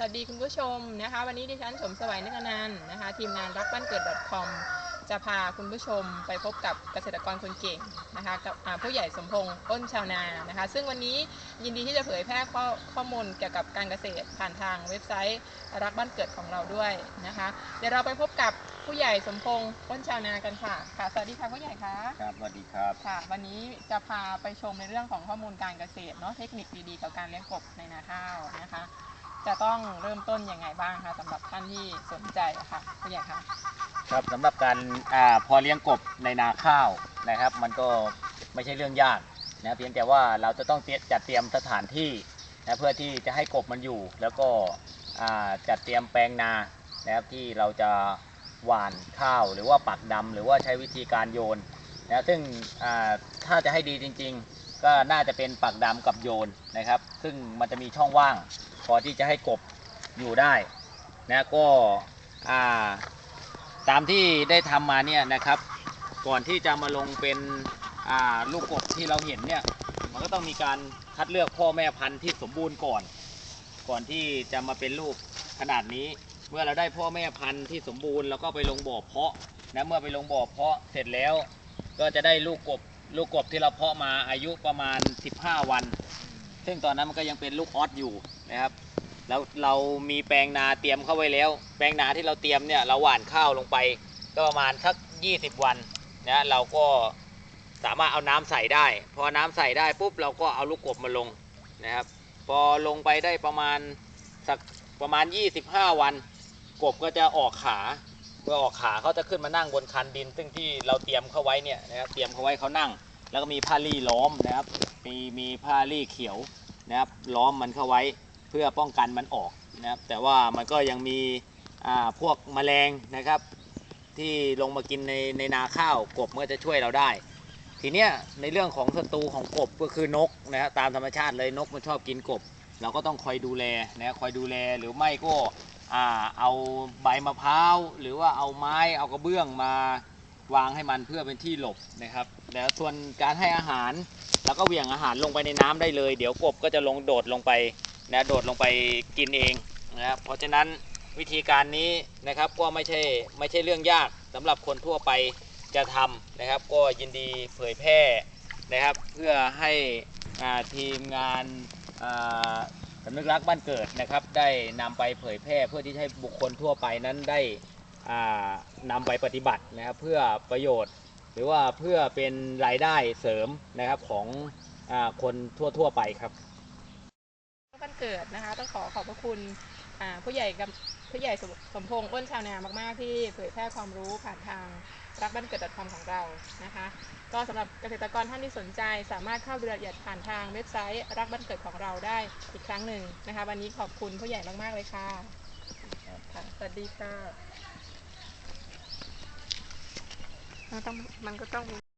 สวัสดีคุณผู้ชมนะคะ วันนี้ดิฉันสมสวัยนึกอนันต์นะคะ ทีมงานรักบ้านเกิด .com จะพาคุณผู้ชมไปพบกับเกษตรกรคนเก่งนะคะกับอ่าผู้ใหญ่สมพงษ์อ้นชาวนานะคะ ซึ่งวันนี้ยินดีที่จะเผยแพร่ข้อข้อมูลเกี่ยวกับการเกษตรผ่านทางเว็บไซต์รักบ้านเกิดของเราด้วยนะคะ เดี๋ยวเราไปพบกับผู้ใหญ่สมพงษ์อ้นชาวนากันค่ะค่ะ สวัสดีค่ะผู้ใหญ่คะครับสวัสดีครับค่ะ วันนี้จะพาไปชมในเรื่องของข้อมูลการเกษตรเนาะเทคนิคดีๆกับการเลี้ยงกบในนาข้าวนะคะ จะต้องเริ่มต้นยังไงบ้างคะสำหรับท่านที่สนใจอะค่ะผู้ใหญ่คะครับสำหรับการอาพอเลี้ยงกบในนาข้าวนะครับ มันก็ไม่ใช่เรื่องยากนะเพียงแต่ว่าเราจะต้องเตรียจัดเตรียมสถานที่นะเพื่อที่จะให้กบมันอยู่ แล้วก็อ่าจัดเตรียมแปลงนานะครับที่เราจะหว่านข้าวหรือว่าปักดำหรือว่าใช้วิธีการโยนนะซึ่งอ่าถ้าจะให้ดีจริง ๆ ก็น่าจะเป็นปักดำกับโยนนะครับ ซึ่งมันจะมีช่องว่าง พอที่จะให้กบอยู่ได้นะก็าตามที่ได้ทำมาเนี่ยนะครับ ก่อนที่จะมาลงเป็นลูกกบที่เราเห็นเนี่ยมันก็ต้องมีการคัดเลือกพ่อแม่พันธุ์ที่สมบูรณ์ก่อน ก่อนที่จะมาเป็นลูกขนาดนี้ เมื่อเราได้พ่อแม่พันธุ์ที่สมบูรณ์แล้วก็ไปลงบ่อเพาะนะเมื่อไปลงบ่อเพาะเสร็จแล้ว ก็จะได้ลูกกบลูกกบที่เราเพาะมาอายุประมาณ 15 วัน ซึ่งตอนนั้นมันก็ยังเป็นลูกออสอยู่นะครับแล้วเรามีแปลงนาเตรียมเข้าไว้แล้ว แปลงนาที่เราเตรียมเนี่ยเราหว่านข้าวลงไปก็ประมาณสัก 20 วันนะเราก็สามารถเอาน้ำใส่ได้ พอน้ำใส่ได้ปุ๊บเราก็เอาลูกกบมาลงนะครับ พอลงไปได้ประมาณสักประมาณ 25 วัน กบก็จะออกขาเมื่อออกขาเขาจะขึ้นมานั่งบนคันดิน ซึ่งที่เราเตรียมเข้าไว้เนี่ยนะครับเตรียมเข้าไว้เขานั่ง แล้วก็มีผ้ารี่ล้อมนะครับ มีมีผ้ารี่เขียวนะครับล้อมมันเข้าไว้เพื่อป้องกันมันออกนะครับแต่ว่ามันก็ยังมีพวกแมลงนะครับ ที่ลงมากินในในนาข้าวกบมันก็จะช่วยเราได้ ทีเนี้ยในเรื่องของศัตรูของกบก็คือนกนะฮะตามธรรมชาติเลยนกมันชอบกินกบ เราก็ต้องคอยดูแลนะคอยดูแลหรือไม่ก็เอาใบมะพร้าวหรือว่าเอาไม้เอากระเบื้องมาวางให้มันเพื่อเป็นที่หลบนะครับแล้วส่วนการให้อาหาร แล้วก็เหวี่ยงอาหารลงไปในน้ำได้เลย เดี๋ยวกบก็จะลงโดดลงไปนะโดดลงไปกินเองนะครับเพราะฉะนั้นวิธีการนี้นะครับก็ไม่ใช่ไม่ใช่เรื่องยากสำหรับคนทั่วไปจะทำนะครับ ก็ยินดีเผยแพร่นะครับ เพื่อให้ทีมงานอ่าสำนึกรักบ้านเกิดนะครับ ได้นำไปเผยแพร่เพื่อที่ให้บุคคลทั่วไปนั้นได้อ่านำไปปฏิบัตินะครับ เพื่อประโยชน์ รือว่าเพื่อเป็นรายได้เสริมนะครับของอคนทั่วๆไปครับวันเกิดนะคะต้องขอขอบพระคุณผู้ใหญ่กับผู้ใหญ่สมสมพงษ์อ้นชาวนามาก ๆ ที่เผยแพร่ความรู้ผ่านทางรักบ้านเกิด .com ของเรานะคะก็สำหรับเกษตรกรท่านที่สนใจ สามารถเข้าดูรายละเอียดผ่านทางเว็บไซต์รักบ้านเกิดของเราได้อีกครั้งหนึ่งนะคะ วันนี้ขอบคุณผู้ใหญ่มาก ๆ เลยค่ะค่ะสวัสดีค่ะ trong mình có trong.